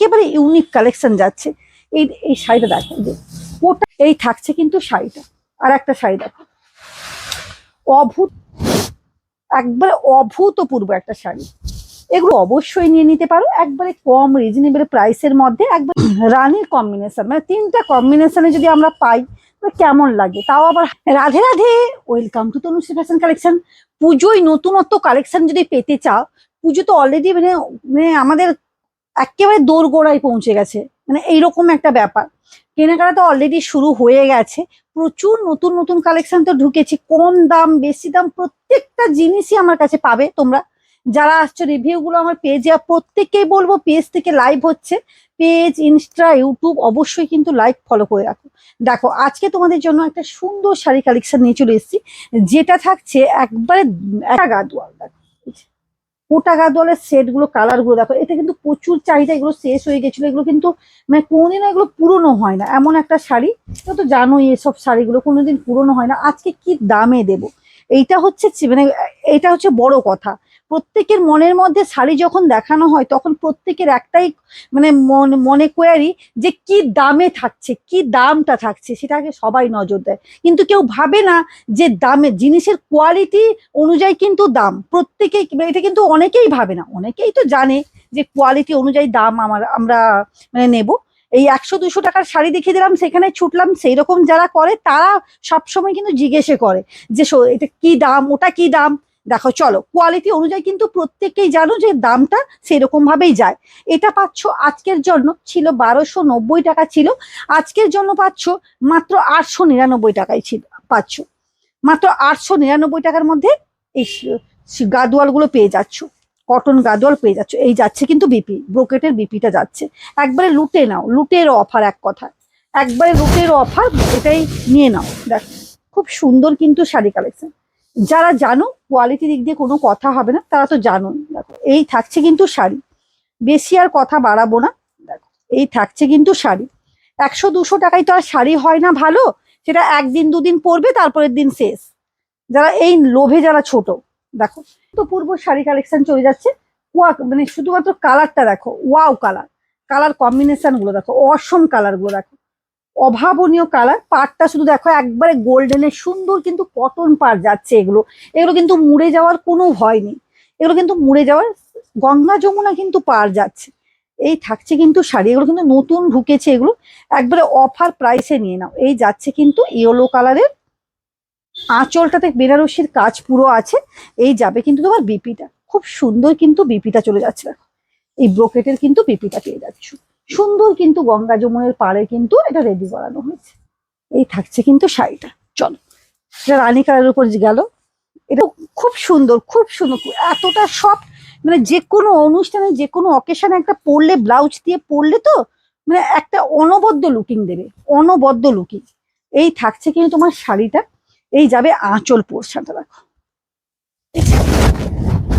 একেবারে unique collection যাচ্ছে। এই এই শাড়িটা দেখো যে ওটা এই থাকছে কিন্তু শাড়িটা। আর একটা শাড়ি দেখো। অভূত, একবারে অভূতপূর্ব একটা শাড়ি। এগুলো অবশ্যই নিয়ে নিতে পারো। একবারে কম রিজনেবল প্রাইসের মধ্যে একবার রানীর কম্বিনেশন মানে তিনটা কম্বিনেশনে যদি আমরা পাই কেমন লাগে? তাও আবার Radhe Radhe. Welcome to Tanushree fashion collection পুজোয় নতুনত্ব কালেকশন যদি পেতে চাও, পুজো তো অলরেডি মানে মানে আমাদের একেবারে দোরগোড়ায় পৌঁছে গেছে। মানে এইরকম একটা ব্যাপার। কেনাকাটা তো অলরেডি শুরু হয়ে গেছে। প্রচুর নতুন নতুন কালেকশন তো ঢুকেছে। কম দাম, বেশি দাম প্রত্যেকটা জিনিসই আমার কাছে পাবে তোমরা। যারা আসছো রিভিউ গুলো আমার পেজে প্রত্যেককেই বলব পেজ থেকে লাইভ হচ্ছে। পেজ ইনস্টা ইউটিউব অবশ্যই কিন্তু লাইভ ফলো করে রাখো। দেখো, আজকে তোমাদের জন্য একটা সুন্দর শাড়ি কালেকশন নিয়ে চলে এসেছি। যেটা থাকছে একবারে একটা গাদোয়াল গোটা দলের সেটগুলো কালারগুলো কালারগুলো, দেখো, এতে কিন্তু প্রচুর চাহিদা, এগুলো শেষ হয়ে গেছিল, এগুলো কিন্তু মানে কোনোদিনও এগুলো পুরনো হয় না। এমন একটা শাড়ি তো তো জানোই এসব শাড়িগুলো কোনোদিন পুরনো হয় না। আজকে কি দামে দেব? এইটা হচ্ছে মানে এটা হচ্ছে বড় কথা। প্রত্যেকের মনের মধ্যে শাড়ি যখন দেখানো হয়, তখন প্রত্যেকের একটাই মানে মন- কোয়ারি যে কি দামে থাকছে, কি দামটা থাকছে সেটাকে সবাই নজর দেয়। কিন্তু কেউ ভাবে না যে দামে, জিনিসের কোয়ালিটি অনুযায়ী কিন্তু দাম। প্রত্যেকেই এটা কিন্তু অনেকেই ভাবে না। অনেকেই তো জানে যে কোয়ালিটি অনুযায়ী দাম আমার, আমরা মানে নেব। এই একশো, দুশো টাকার শাড়ি দেখিয়ে দিলাম, সেখানে ছুটলাম সেই রকম যারা করে, তারা সবসময় কিন্তু জিজ্ঞেসে করে যে এটা কি দাম? ওটা কি দাম? দেখো, চলো কোয়ালিটি অনুযায়ী কিন্তু প্রত্যেকেই জানো যে দামটা সেরকম ভাবেই যায়। এটা পাচ্ছ, আজকের জন্য ছিল বারোশো নব্বই টাকা ছিল। আজকের জন্য পাচ্ছ মাত্র আটশো নিরানব্বই টাকায় ছিল, পাচ্ছ। মাত্র আটশো নিরানব্বই টাকার মধ্যে এই গাদোয়ালগুলো পেয়ে যাচ্ছ। কটন গাদোয়াল পেয়ে যাচ্ছ। এই যাচ্ছে কিন্তু বিপি ব্রোকেটের বিপিটা যাচ্ছে। একবারে লুটে নাও, লুটের অফার এক কথা একবারে লুটের অফার এটাই নিয়ে নাও। দেখ, খুব সুন্দর কিন্তু শাড়ি কালেকশন যারা জানো কোয়ালিটি দিক দিয়ে কোনো কথা হবে না, তারা তো জানো দেখো, এই থাকছে কিন্তু শাড়ি। বেশি আর কথা বাড়াবো না। দেখো, এই থাকছে কিন্তু শাড়ি। একশো দুশো টাকায় তো আর শাড়ি হয় না ভালো, সেটা একদিন দুদিন পরবে, তারপরের দিন শেষ। যারা এই লোভে যারা ছোট, দেখো, তো পূর্ব শাড়ি কালেকশন চলে যাচ্ছে। ওয়া মানে শুধুমাত্র কালারটা দেখো ওয়াও কালার কালার কম্বিনেশনগুলো দেখো অসম কালারগুলো দেখো। অভাবনীয় কালার পাড়টা শুধু দেখো একবারে গোল্ডেনের সুন্দর কিন্তু কটন পাড় যাচ্ছে এগুলো। এগুলো কিন্তু মুড়ে যাওয়ার কোনো ভয় নেই। এগুলো কিন্তু মুড়ে যাওয়ার গঙ্গা যমুনা কিন্তু পার যাচ্ছে। এই থাকছে কিন্তু শাড়ি। এগুলো কিন্তু নতুন ঢুকেছে এগুলো। একবারে অফার প্রাইসে নিয়ে নাও। এই যাচ্ছে কিন্তু ইয়েলো কালারের আঁচলটাতে বেনারসির কাজ পুরো আছে। এই যাবে কিন্তু তোমার বিপিটা। খুব সুন্দর কিন্তু বিপিটা চলে যাচ্ছে। দেখো, এই ব্রোকেটের কিন্তু বিপিটা পেয়ে যাচ্ছ। সুন্দর কিন্তু গঙ্গা যমুনের পাড়ে কিন্তু এটা রেডি করানো হয়েছে। এই থাকছে কিন্তু শাড়িটা। চলো, এটা রানী কালারের উপর গেল, এটা খুব সুন্দর খুব সুন্দর, এতটা সফট মানে যে কোনো অনুষ্ঠানে, যে কোনো অকেশনে একটা পরলে ব্লাউজ দিয়ে পরলে তো মানে একটা অনবদ্য লুকিং দেবে, অনবদ্য লুকিং এই থাকছে কিন্তু তোমার শাড়িটা, এই যাবে আঁচল পোর্শনটা, দেখো।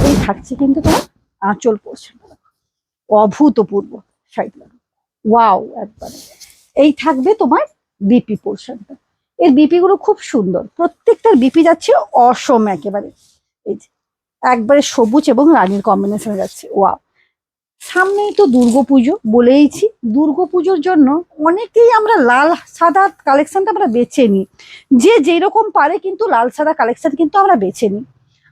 এই থাকছে কিন্তু তোমার আঁচল পোর্শনটা, দেখো। অভূতপূর্ব শাড়িটা ওয়াও একবারে। এই থাকবে তোমার বিপি পোর্শনটা এর বিপি গুলো খুব সুন্দর। প্রত্যেকটার বিপি যাচ্ছে অসম একেবারে। এই যে, একবারে সবুজ এবং রানীর কম্বিনেশনে যাচ্ছে। ওয়াও সামনেই তো দুর্গাপুজো, বলেইছি। দুর্গাপুজোর জন্য অনেকেই আমরা লাল সাদা কালেকশনটা আমরা বেছে নিই। যে যেরকম পারে কিন্তু লাল সাদা কালেকশন কিন্তু আমরা বেছে নিই।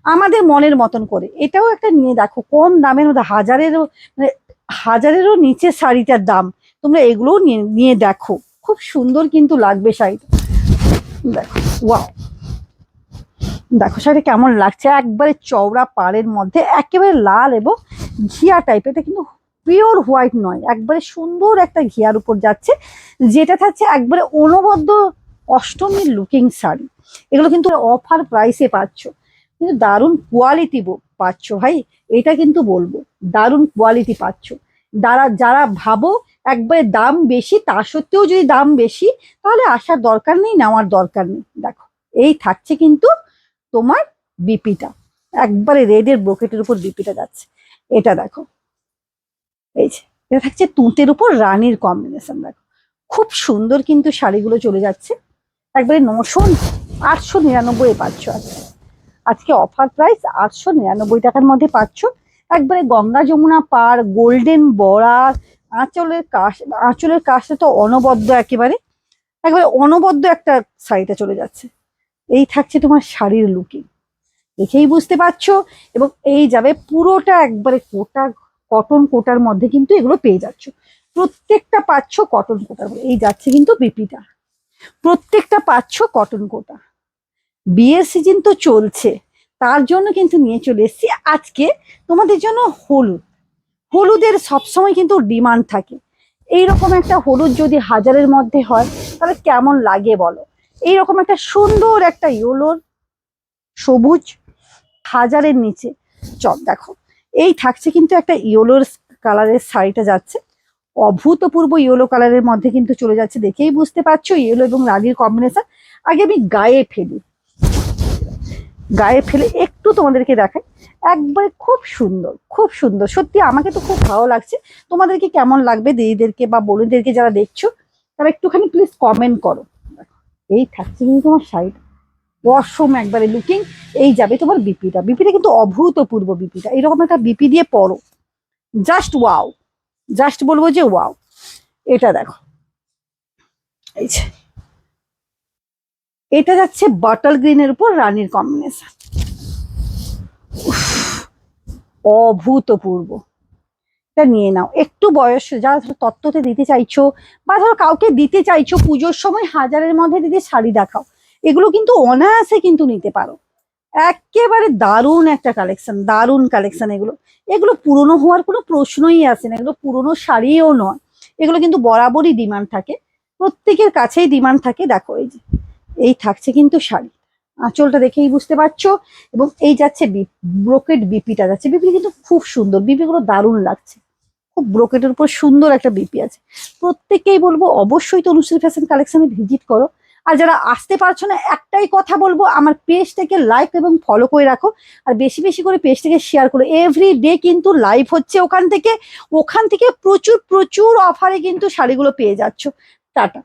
আমাদের মনের মতন করে। এটাও একটা নিয়ে দেখো, কম দামের মধ্যে হাজারেরও মানে হাজারেরও নিচে শাড়িটার দাম। তোমরা এগুলোও নিয়ে দেখো। খুব সুন্দর কিন্তু লাগবে শাড়িটা। দেখো ওয়াও দেখো শাড়ি কেমন লাগছে। একবারে চওড়া পাড়ের মধ্যে, একেবারে লাল এবং ঘিয়া টাইপ এটা কিন্তু পিওর হোয়াইট নয়, একবারে সুন্দর একটা ঘিয়ার উপর যাচ্ছে। যেটা থাকছে একবারে অনবদ্য অষ্টমীর লুকিং শাড়ি। এগুলো কিন্তু অফার প্রাইসে পাচ্ছ। কিন্তু দারুণ কোয়ালিটি পাচ্ছ ভাই। এটা কিন্তু বলব, দারুণ কোয়ালিটি পাচ্ছ। যারা যারা ভাবো একবারে দাম বেশি, তা সত্ত্বেও যদি দাম বেশি, তাহলে আসার দরকার নেই, নেওয়ার দরকার নেই। দেখো, এই থাকছে কিন্তু তোমার বিপিটা। একবারে রেডের ব্রোকেটের উপর বিপিটা যাচ্ছে। এটা দেখো, এই যে, এটা থাকছে তুঁতের উপর রানীর কম্বিনেশন দেখো। খুব সুন্দর কিন্তু শাড়িগুলো চলে যাচ্ছে। একবারে নশো আটশো নিরানব্বই পাচ্ছ আজকে। আজকে অফার প্রাইস আটশো নিরানব্বই টাকার মধ্যে পাচ্ছ। একবারে গঙ্গা যমুনা পার গোল্ডেন বর্ডার আঁচলের কাশ, আঁচলের কাশটা তো অনবদ্য একেবারে। একেবারে অনবদ্য একটা শাড়িটা চলে যাচ্ছে। এই থাকছে তোমার শাড়ির লুকিং দেখেই বুঝতে পারছ? এবং এই যাবে পুরোটা একবারে কোটা কটন কোটার মধ্যে কিন্তু এগুলো পেয়ে যাচ্ছ। প্রত্যেকটা পাচ্ছ কটন কোটার। এই যাচ্ছে কিন্তু বিপিটা। প্রত্যেকটা পাচ্ছ কটন কোটা বিয়ের সিজন তো চলছে। তার জন্য কিন্তু নিয়ে চলে এসছি আজকে তোমাদের জন্য হলুদ। হলুদের সবসময় কিন্তু ডিমান্ড থাকে। এইরকম একটা হলুদ যদি হাজারের মধ্যে হয়, তাহলে কেমন লাগে বলো? এইরকম একটা সুন্দর একটা ইয়োলোর সবুজ হাজারের নিচে। চল দেখো, এই থাকছে কিন্তু একটা ইয়োলোর কালারের শাড়িটা যাচ্ছে। অভূতপূর্ব ইয়েলো কালারের মধ্যে কিন্তু চলে যাচ্ছে, দেখেই বুঝতে পারছ, ইয়েলো এবং রাগির কম্বিনেশন আগে আমি গায়ে ফেলি। গায়ে ফেলে একটু তোমাদেরকে দেখাই। একবারে খুব সুন্দর খুব সুন্দর। সত্যি আমাকে তো খুব ভালো লাগছে। তোমাদেরকে কেমন লাগবে দিদিদেরকে বা বোনেদেরকে যারা দেখছ, তারা একটুখানি প্লিজ কমেন্ট করো। এই থাকছে কিন্তু তোমার শাড়িটা অসম একবারে লুকিং এই যাবে তোমার বিপিটা। বিপিটা কিন্তু অভূতপূর্ব বিপিটা। এরকম একটা বিপি দিয়ে পড়ো। জাস্ট ওয়াও জাস্ট বলব যে ওয়াও এটা দেখো। এই যে। এটা যাচ্ছে বাটার গ্রিনের উপর রানীর কম্বিনেশন অভূতপূর্ব। এটা নিয়ে নাও। একটু বয়স, যারা ধরো তত্ত্বতে দিতে চাইছো বা ধরো কাউকে দিতে চাইছো, পুজোর সময় হাজারের মধ্যে দিদি শাড়ি দেখাও। এগুলো কিন্তু অনায়াসে কিন্তু নিতে পারো। একেবারে দারুণ একটা কালেকশন দারুণ কালেকশন এগুলো। এগুলো পুরনো হওয়ার কোনো প্রশ্নই আসে না। এগুলো পুরনো শাড়িও নয়। এগুলো কিন্তু বরাবরই ডিমান্ড থাকে। প্রত্যেকের কাছেই ডিমান্ড থাকে। দেখো, এই যে, এই থাকছে কিন্তু শাড়ি। আঁচলটা দেখেই বুঝতে পারছ। এবং এই যাচ্ছে ব্রোকেট বিপিটা যাচ্ছে। বিপি কিন্তু খুব সুন্দর। বিপিগুলো দারুণ লাগছে। খুব ব্রোকেটের উপর সুন্দর একটা বিপি আছে। প্রত্যেককেই বলব, অবশ্যই তো অনুশ্রী ফ্যাশন কালেকশনে ভিজিট করো। আর যারা আসতে পারছ না, একটাই কথা বলব, আমার পেজটাকে লাইক এবং ফলো করে রাখো। আর বেশি বেশি করে পেজটাকে শেয়ার করো। এভরি ডে কিন্তু লাইভ হচ্ছে ওখান থেকে। ওখান থেকে প্রচুর প্রচুর অফারে কিন্তু শাড়িগুলো পেয়ে যাচ্ছ। টাটা।